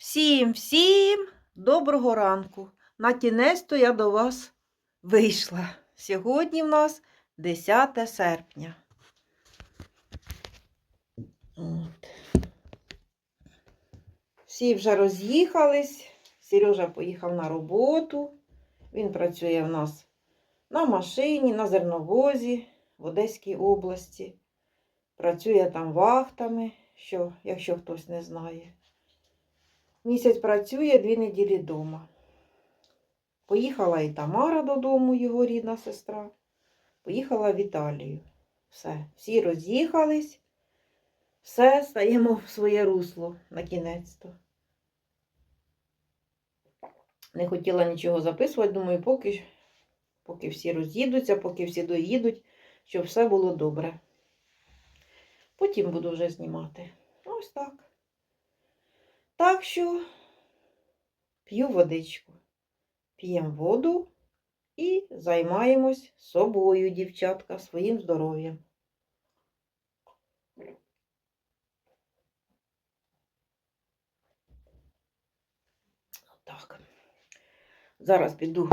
Всім, всім доброго ранку. На кінець-то я до вас вийшла. Сьогодні в нас 10 серпня. От. Всі вже роз'їхались. Сережа поїхав на роботу. Він працює в нас на машині, на зерновозі в Одеській області. Працює там вахтами, що, якщо хтось не знає. Місяць працює, дві неділі вдома. Поїхала і Тамара додому, його рідна сестра. Поїхала в Італію. Все, всі роз'їхались. Все, стаємо в своє русло на кінець-то. Не хотіла нічого записувати, думаю, поки, поки всі роз'їдуться, поки всі доїдуть, щоб все було добре. Потім буду вже знімати. Ось так. Так що п'ю водичку, п'ємо воду і займаємось собою, дівчатка, своїм здоров'ям. Так. Зараз піду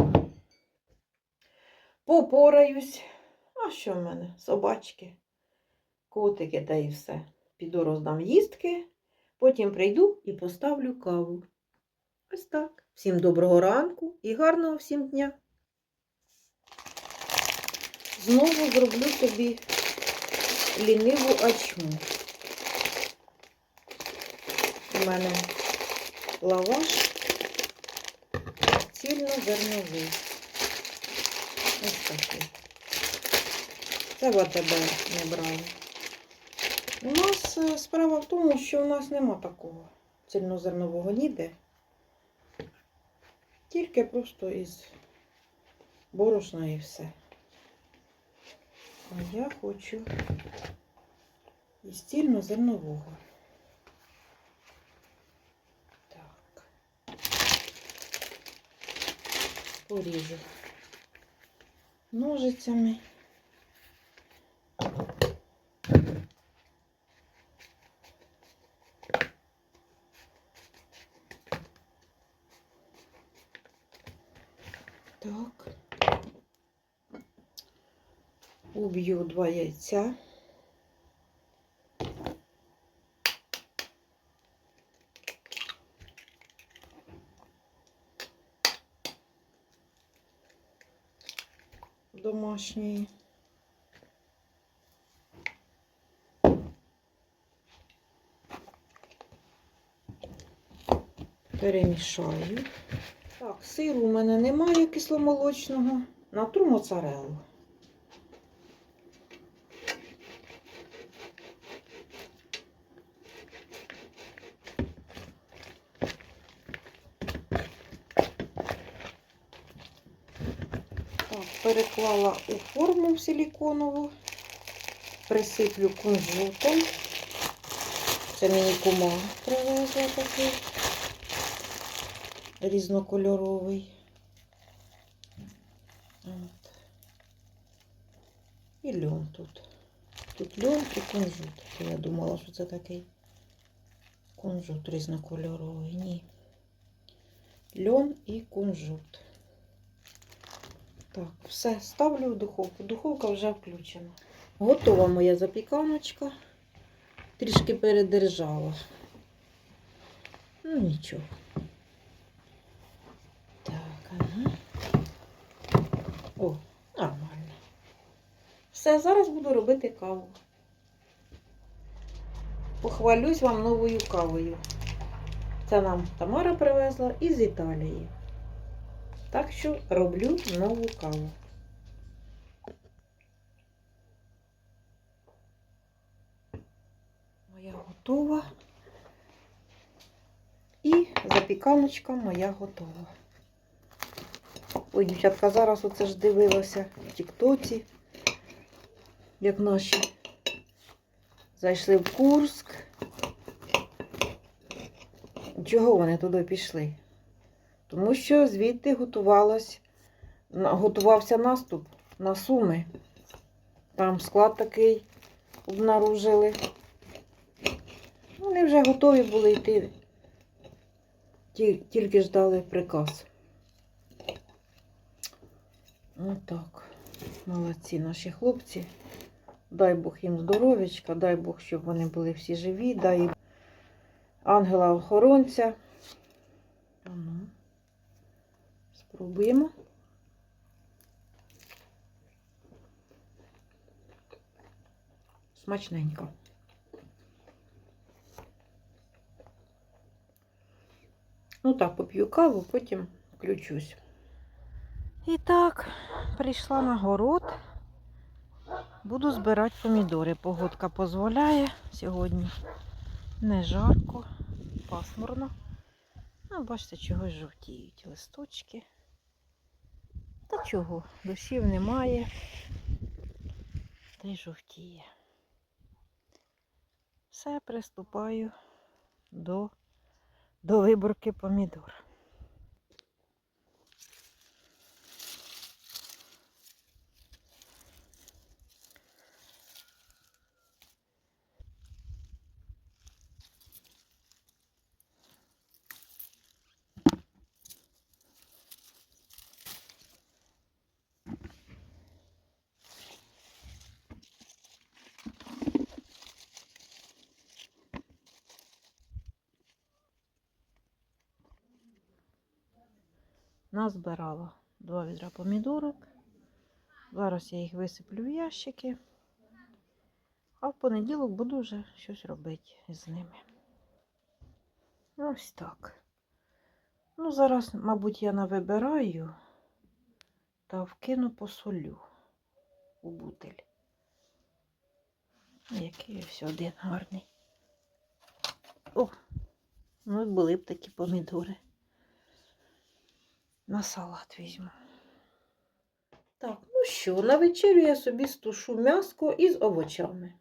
попораюсь. А що в мене? Собачки, котики та і все. Піду роздам їстки. Потім прийду і поставлю каву. Ось так. Всім доброго ранку і гарного всім дня. Знову зроблю собі ліниву ачму. У мене лаваш цільнозерновий. Ось такий. Це в АТБ не брала. У нас е, справа в тому, що у нас нема такого цільнозернового ніде. Тільки просто із борошна і все. А я хочу із цільнозернового. Так. Поріжу ножицями. Так. Уб'ю два яйця. Домашньої. Перемішаю. Так, сиру у мене немає кисломолочного. Натру моцарелу. Так, переклала у форму силіконову, присиплю кунжутом. Це мені кума привезла такий різнокольоровий. От. І льон тут. Тут льон і кунжут. Я думала, що це такий кунжут різнокольоровий. Ні. Льон і кунжут. Так, все, ставлю в духовку. Духовка вже включена. Готова моя запіканочка. Трішки передержала. Ну нічого. Так, ага. О, нормально. Все, зараз буду робити каву. Похвалюсь вам новою кавою. Це нам Тамара привезла із Італії. Так що роблю нову каву. Моя готова. І запіканочка моя готова. Ой, дівчатка, зараз оце ж дивилася в Тіктоці, як наші зайшли в Курск. Чого вони туди пішли? Тому що звідти готувався наступ на Суми. Там склад такий обнаружили. Вони вже готові були йти Тільки ж дали приказ. Отак. Молодці наші хлопці. Дай Бог їм здоров'ячка, дай Бог, щоб вони були всі живі, дай їм ангела-охоронця. А ну, Спробуємо. Смачненько. Ну так, поп'ю каву, потім включусь. І так, прийшла на город. Буду збирати помідори. Погодка дозволяє сьогодні. Не жарко, пасмурно. А бачите, чогось жовтіють листочки. Та чого? Дощів немає. Та й жовтіє. Все, приступаю до, до виборки помідор. Назбирала два відра помідорок. Зараз я їх висиплю в ящики. А в понеділок буду вже щось робити з ними. Ось так. Ну, зараз, мабуть, я навибираю та вкину посолю у бутиль. Який ось один гарний. О, ну були б такі помідори. На салат візьму. Так, ну що, на вечерю я собі стушу м'яско із овочами.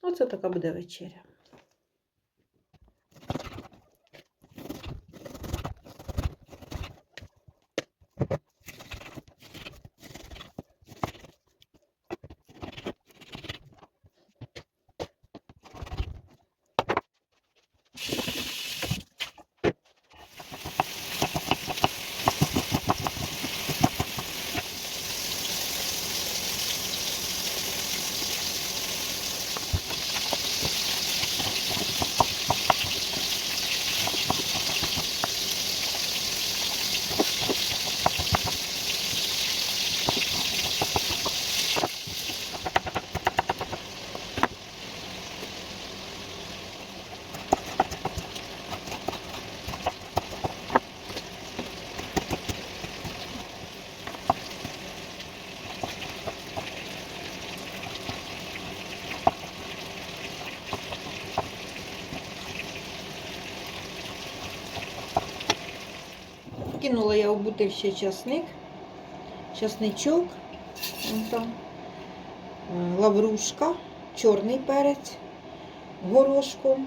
Оце така буде вечеря. Кинула я в бутиль ще часник, часничок, там, е, лаврушка, чорний перець, горошком.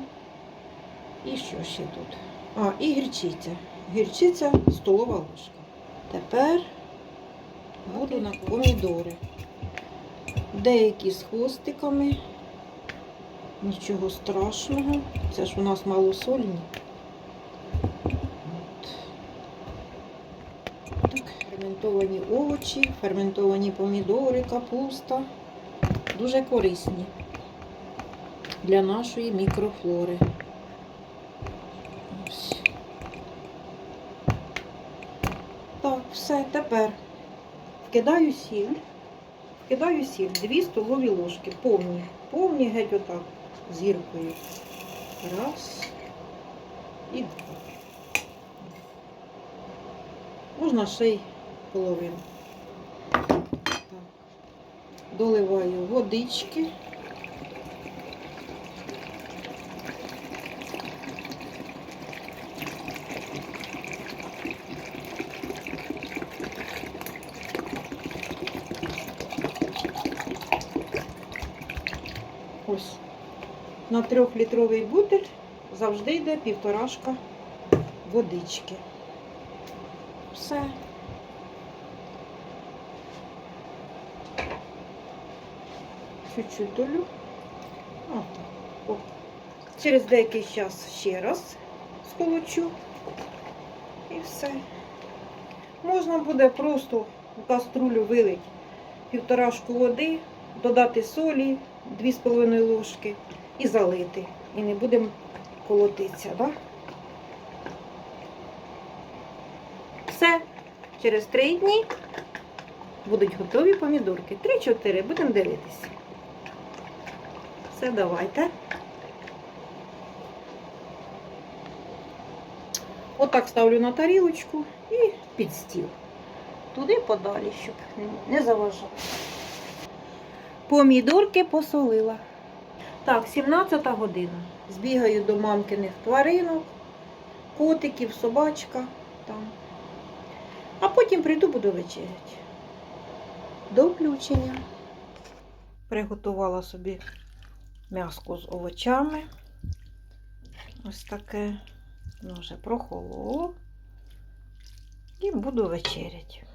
І що ще тут? А, і гірчиця. Гірчиця столова ложка. Тепер буду на помідори. Деякі з хвостиками. Нічого страшного. Це ж у нас малосольні. От. Так, ферментовані овочі, ферментовані помідори, капуста. Дуже корисні для нашої мікрофлори. Ось. Так, все, тепер вкидаю сіль. Вкидаю сіль, 2 столові ложки, повні, повні геть отак, зіркою. Раз і два. Можна ще й половину. Так. Доливаю водички. Ось. На трьохлітровий бутиль завжди йде півторашка водички. Все. Чуть-чуть долю. Через деякий час ще раз сколочу І все. Можна буде просто в каструлю вилити півторашку води, додати солі, 2,5 ложки і залити. І не будемо колотитися. Да? Все. Через три дні будуть готові помідорки. Три-чотири, будемо дивитися. Все, давайте. Отак ставлю на тарілочку і під стіл. Туди подалі, щоб не заважало. Помідорки посолила. Так, 17 година. Збігаю до мамкиних тваринок, котиків, собачка там. А потім прийду буду вечеряти. До включення. Приготувала собі м'яско з овочами. Ось таке. Воно вже прохололо. І буду вечеряти.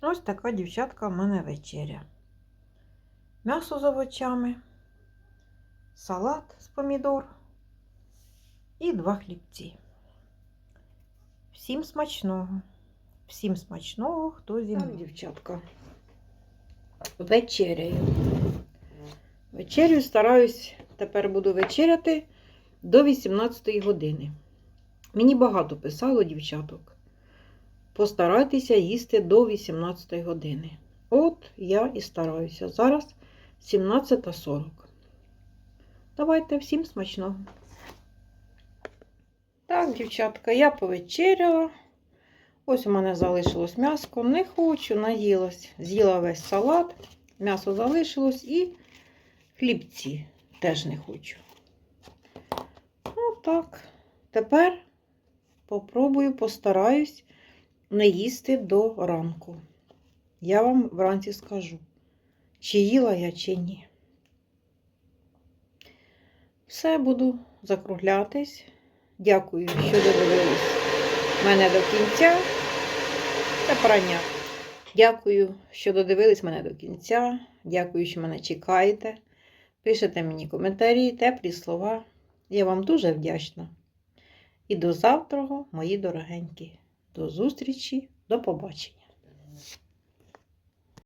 Ось така дівчатка в мене вечеря. М'ясо з овочами, салат з помідор і два хлібці. Всім смачного. Всім смачного, хто зі мною. дівчатка. Вечеряю. Вечерю стараюсь, тепер буду вечеряти до 18 години. Мені багато писало дівчаток. Постарайтеся їсти до 18 години. От я і стараюся. Зараз 17.40. Давайте всім смачного. Так, дівчатка, я повечеряла. Ось у мене залишилось м'яско. Не хочу, наїлась. З'їла весь салат, м'ясо залишилось і хлібці теж не хочу. Отак. Тепер попробую, постараюсь не їсти до ранку. Я вам вранці скажу, чи їла я, чи ні. Все буду закруглятись. Дякую, що додивились мене до кінця. Та прання. Дякую, що додивились мене до кінця. Дякую, що мене чекаєте. Пишете мені коментарі, теплі слова. Я вам дуже вдячна. І до завтра, мої дорогенькі. До зустрічі, до побачення.